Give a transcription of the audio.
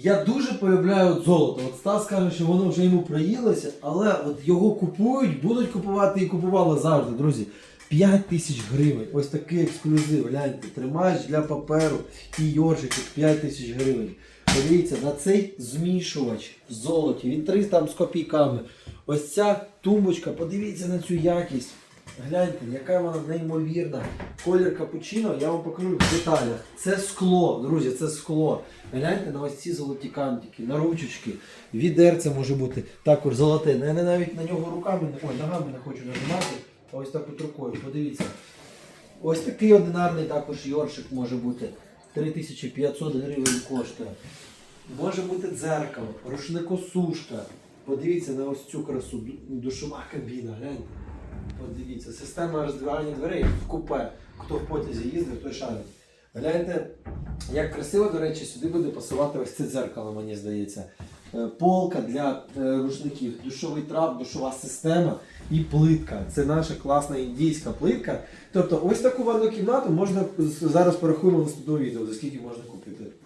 Я дуже полюбляю от золото. От Стас каже, що воно вже йому приїлося, але от його купують, будуть купувати і купували завжди, друзі. 5 тисяч гривень. Ось такий ексклюзив. Гляньте, тримач для паперу і йоршиків 5 тисяч гривень. Подивіться на цей змішувач в золоті. Він 300 там з копійками. Ось ця тумбочка, подивіться на цю якість. Гляньте, яка вона неймовірна. Колір капучино, я вам покажу в деталях. Це скло, друзі, це скло. Гляньте на ось ці золоті кантики, на ручечки. Відерце може бути також золоте. Я не навіть на нього руками, ой, ногами не хочу нажимати, а ось так от рукою. Подивіться. Ось такий одинарний також йоршик може бути. 3500 гривень коштує. Може бути дзеркало, рушникосушка. Подивіться на ось цю красу. Душова кабіна, гляньте. Подивіться, система роздвигання дверей в купе. Хто в потязі їздив, той шарить. Гляньте, як красиво, до речі, сюди буде пасувати ось це дзеркало, мені здається. Е, Полка для е, рушників, душовий трап, душова система і плитка. Це наша класна індійська плитка. Тобто ось таку ванну кімнату можна зараз порахуємо в наступному відео, за скільки можна купити.